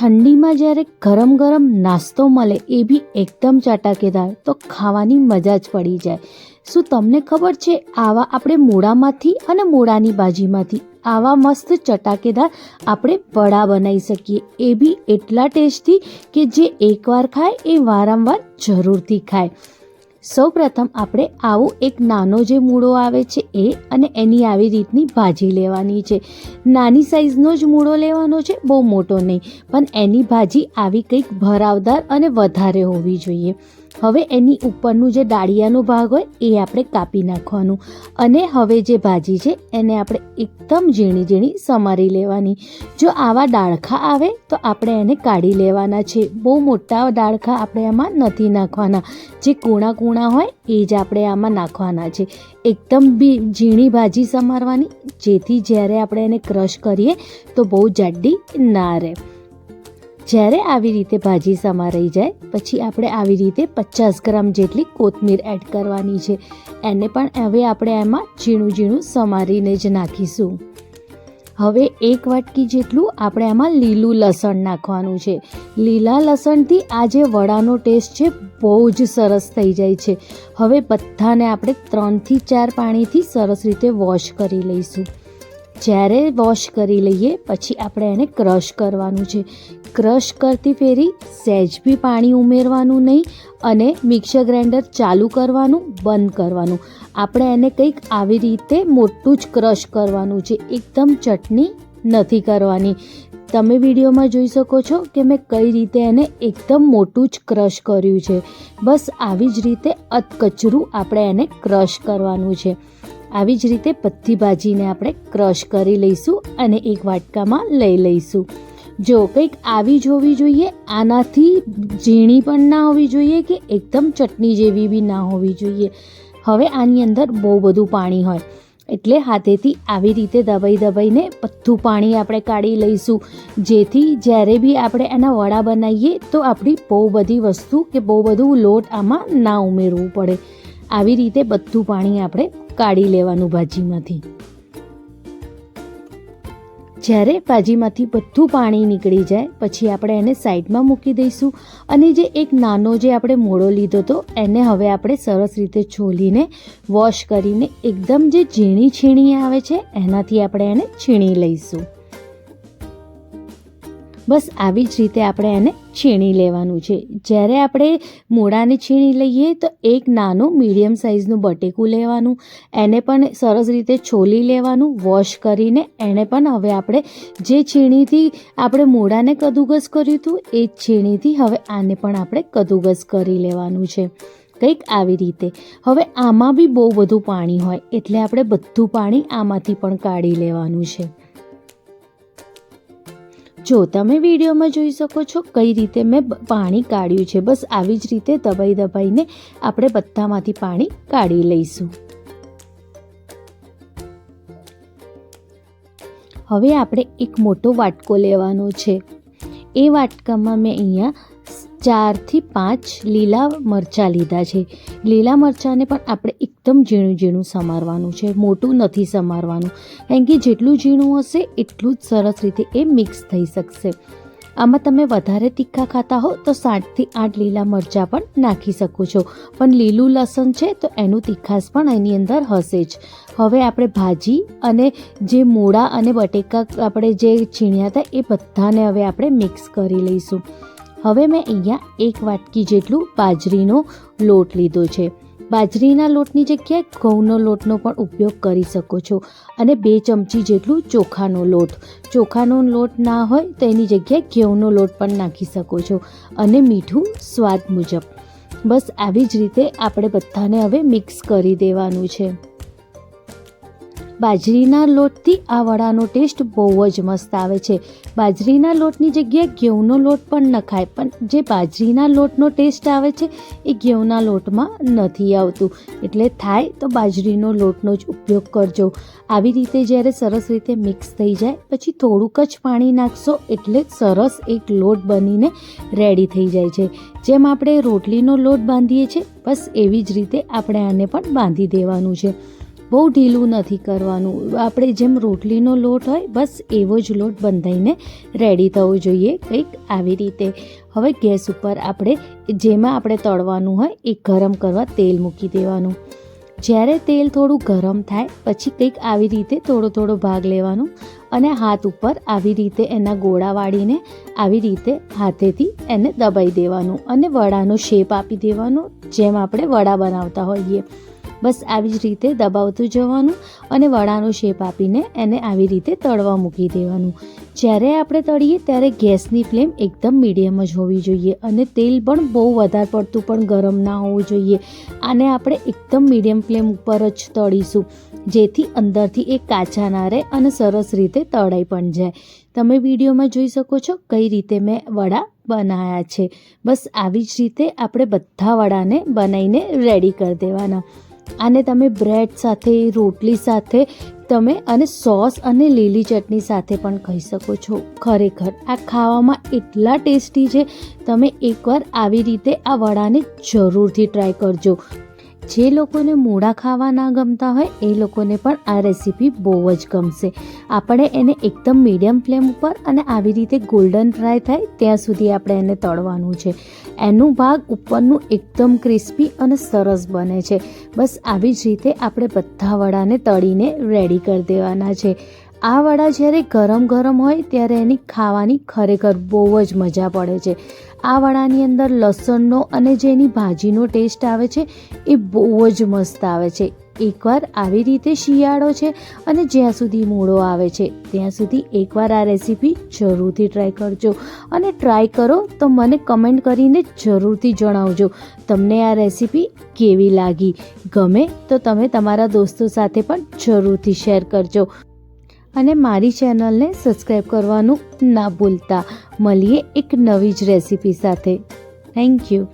ઠંડીમાં જ્યારે ગરમ ગરમ નાસ્તો મળે એ બી એકદમ ચટાકેદાર, તો ખાવાની મજા જ પડી જાય. શું તમને ખબર છે આવા આપણે મૂળામાંથી અને મૂળાની ભાજીમાંથી આવા મસ્ત ચટાકેદાર આપણે વડા બનાવી શકીએ? એ બી એટલા ટેસ્ટી કે જે એકવાર ખાય એ વારંવાર જરૂરથી ખાય. સૌ પ્રથમ આપણે આવું એક નાનો જે મૂળો આવે છે એ અને એની આવી રીતની ભાજી લેવાની છે. નાની સાઇઝનો જ મૂળો લેવાનો છે, બહુ મોટો નહીં, પણ એની ભાજી આવી કંઈક ભરાવદાર અને વધારે હોવી જોઈએ. હવે એની ઉપરનું જે ડાળિયાનો ભાગ હોય એ આપણે કાપી નાખવાનું. અને હવે જે ભાજી છે એને આપણે એકદમ ઝીણી ઝીણી સમારી લેવાની. જો આવા ડાળખા આવે તો આપણે એને કાઢી લેવાના છે. બહુ મોટા ડાળખા આપણે આમાં નથી નાખવાના. જે કૂણા કૂણા હોય એ જ આપણે આમાં નાખવાના છે. એકદમ બી ઝીણી ભાજી સમારવાની. જેથી જ્યારે આપણે એને ક્રશ કરીએ તો બહુ જાડી ના રહે. જ્યારે આવી રીતે ભાજી સમારાઈ જાય, પછી આપણે આવી રીતે પચાસ ગ્રામ જેટલી કોથમીર એડ કરવાની છે. એને પણ હવે આપણે એમાં ઝીણું ઝીણું સમારીને જ નાખીશું. હવે એક વાટકી જેટલું આપણે આમાં લીલું લસણ નાખવાનું છે. લીલા લસણથી આ જે વડાનો ટેસ્ટ છે, બહુ જ સરસ થઈ જાય છે. હવે બધાને આપણે ત્રણથી ચાર પાણીથી સરસ રીતે વોશ કરી લઈશું. જ્યારે વોશ કરી લઈએ, પછી આપણે એને ક્રશ કરવાનું છે. ક્રશ કરતી ફેરી સહેજ બી પાણી ઉમેરવાનું નહીં અને મિક્સર ગ્રાઇન્ડર ચાલુ કરવાનું, બંધ કરવાનું. આપણે એને કંઈક આવી રીતે મોટું જ ક્રશ કરવાનું છે. એકદમ ચટણી નથી કરવાની. તમે વિડીયોમાં જોઈ શકો છો કે મેં કઈ રીતે એને એકદમ મોટું જ ક્રશ કર્યું છે. બસ આવી જ રીતે અધકચરું આપણે એને ક્રશ કરવાનું છે. આવી જ રીતે બધી ભાજીને આપણે ક્રશ કરી લઈશું અને એક વાટકામાં લઈ લઈશું. જો કંઈક આવી જ હોવી જોઈએ, આનાથી ઝીણી પણ ના હોવી જોઈએ કે એકદમ ચટણી જેવી બી ના હોવી જોઈએ. હવે આની અંદર બહુ બધું પાણી હોય, એટલે હાથેથી આવી રીતે દબાઈ દબાઈને બધું પાણી આપણે કાઢી લઈશું. જેથી જ્યારે બી આપણે એના વડા બનાવીએ, તો આપણી બહુ બધી વસ્તુ કે બહુ બધું લોટ આમાં ના ઉમેરવું પડે. આવી રીતે બધું પાણી આપણે કાઢી લેવાનું ભાજીમાંથી. જ્યારે ભાજીમાંથી બધું પાણી નીકળી જાય, પછી આપણે એને સાઈડમાં મૂકી દઈશું. અને જે એક નાનો જે આપણે મોળો લીધો હતો, એને હવે આપણે સરસ રીતે છોલીને વોશ કરીને, એકદમ જે ઝીણી છીણી આવે છે, એનાથી આપણે એને છીણી લઈશું. બસ આવી જ રીતે આપણે એને છીણી લેવાનું છે. જ્યારે આપણે મૂળાને છીણી લઈએ તો એક નાનું મીડિયમ સાઇઝનું બટેકું લેવાનું, એને પણ સરસ રીતે છોલી લેવાનું, વોશ કરીને એને પણ હવે આપણે જે છીણીથી આપણે મૂળાને કદુગસ કર્યું હતું, એ છીણીથી હવે આને પણ આપણે કદુગસ કરી લેવાનું છે. કંઈક આવી રીતે. હવે આમાં બી બહુ બધું પાણી હોય, એટલે આપણે બધું પાણી આમાંથી પણ કાઢી લેવાનું છે. જો તમે વિડીયોમાં જોઈ શકો છો કઈ રીતે મેં પાણી કાઢ્યું છે, બસ આવી જ રીતે દબાઈ દબાઈને આપણે બધામાંથી પાણી કાઢી લઈશું. હવે આપણે એક મોટો વાટકો લેવાનો છે. એ વાટકામાં મેં અહીંયા ચારથી પાંચ લીલા મરચાં લીધા છે. લીલા મરચાંને પણ આપણે એકદમ ઝીણું ઝીણું સમારવાનું છે. મોટું નથી સમારવાનું. કારણ કે જેટલું ઝીણું હશે, એટલું જ સરસ રીતે એ મિક્સ થઈ શકશે. આમાં તમે વધારે તીખા ખાતા હો, તો સાતથી આઠ લીલા મરચાં પણ નાખી શકો છો. પણ લીલું લસણ છે, તો એનું તીખાશ પણ એની અંદર હશે જ. હવે આપણે ભાજી અને જે મૂળા અને બટેકા આપણે જે છીણ્યા હતા, એ બધાને હવે આપણે મિક્સ કરી લઈશું. હવે મેં અહીંયા એક વાટકી જેટલું બાજરીનો લોટ લીધો છે. બાજરીના લોટની જગ્યાએ ઘઉંનો લોટનો પણ ઉપયોગ કરી શકો છો અને બે ચમચી જેટલું ચોખાનો લોટ. ચોખાનો લોટ ના હોય તો એની જગ્યાએ ઘઉંનો લોટ પણ નાખી શકો છો અને મીઠું સ્વાદ મુજબ. બસ આવી જ રીતે આપણે બધાને હવે મિક્સ કરી દેવાનું છે. બાજરીના લોટથી આ વડાનો ટેસ્ટ બહુ જ મસ્ત આવે છે. બાજરીના લોટની જગ્યાએ ઘઉંનો લોટ પણ નખાય, પણ જે બાજરીના લોટનો ટેસ્ટ આવે છે, એ ઘઉંના લોટમાં નથી આવતું. એટલે થાય તો બાજરીનો લોટનો જ ઉપયોગ કરજો. આવી રીતે જ્યારે સરસ રીતે મિક્સ થઈ જાય, પછી થોડુંક જ પાણી નાખશો એટલે સરસ એક લોટ બનીને રેડી થઈ જાય છે. જેમ આપણે રોટલીનો લોટ બાંધીએ છીએ, બસ એવી જ રીતે આપણે આને પણ બાંધી દેવાનું છે. બહુ ઢીલું નથી કરવાનું. આપણે જેમ રોટલીનો લોટ હોય, બસ એવો જ લોટ બંધાઈને રેડી થવો જોઈએ કંઈક આવી રીતે. હવે ગેસ ઉપર આપણે જેમાં આપણે તળવાનું હોય, એ ગરમ કરવા તેલ મૂકી દેવાનું. જ્યારે તેલ થોડું ગરમ થાય, પછી કંઈક આવી રીતે થોડો થોડો ભાગ લેવાનો અને હાથ ઉપર આવી રીતે એના ગોળા વાળીને આવી રીતે હાથેથી એને દબાઈ દેવાનું અને વડાનો શેપ આપી દેવાનો, જેમ આપણે વડા બનાવતા હોઈએ. બસ આવી જ રીતે દબાવતું જવાનું અને વડાનો શેપ આપીને એને આવી રીતે તળવા મૂકી દેવાનું. જ્યારે આપણે તળીએ ત્યારે ગેસની ફ્લેમ એકદમ મીડિયમ જ હોવી જોઈએ અને તેલ પણ બહુ વધારે પડતું પણ ગરમ ના હોવું જોઈએ. આને આપણે એકદમ મીડિયમ ફ્લેમ ઉપર જ તળીશું, જેથી અંદરથી એ કાચા ના રહે અને સરસ રીતે તળાઈ પણ જાય. તમે વિડીયોમાં જોઈ શકો છો કઈ રીતે મેં વડા બનાવ્યા છે. બસ આવી જ રીતે આપણે બધા વડાને બનાવીને રેડી કરી દેવાના. આને તમે બ્રેડ સાથે, રોટલી સાથે, તમે અને સોસ અને લીલી ચટણી સાથે પણ ખાઈ શકો છો. ખરેખર, આ ખાવામાં એટલા ટેસ્ટી છે, તમે એકવાર આવી રીતે આ વડાને જરૂરથી ટ્રાય કરજો. જે લોકોને મૂળા ખાવા ના ગમતા હોય, એ લોકોને પણ આ રેસીપી બહુ જ ગમશે. આપણે એને એકદમ મીડિયમ ફ્લેમ ઉપર અને આવી રીતે ગોલ્ડન ફ્રાય થાય, ત્યાં સુધી આપણે એને તળવાનું છે. એનું ભાગ ઉપરનું એકદમ ક્રિસ્પી અને સરસ બને છે. બસ આવી જ રીતે આપણે બધા વડાને તળીને રેડી કરી દેવાના છે. આ વડા જ્યારે ગરમ ગરમ હોય ત્યારે એની ખાવાની ખરેખર બહુ જ મજા પડે છે. આ વડાની અંદર લસણનો અને જે એની ભાજીનો ટેસ્ટ આવે છે એ બહુ જ મસ્ત આવે છે. એકવાર આવી રીતે શિયાળો છે અને જ્યાં સુધી મૂળો આવે છે, ત્યાં સુધી એકવાર આ રેસીપી જરૂરથી ટ્રાય કરજો. અને ટ્રાય કરો તો મને કમેન્ટ કરીને જરૂરથી જણાવજો તમને આ રેસીપી કેવી લાગી. ગમે તો તમે તમારા દોસ્તો સાથે પણ જરૂરથી શેર કરજો. અને મારી ચેનલને સબસ્ક્રાઈબ કરવાનું ના ભૂલતા. મળીએ એક નવી જ રેસીપી સાથે. Thank you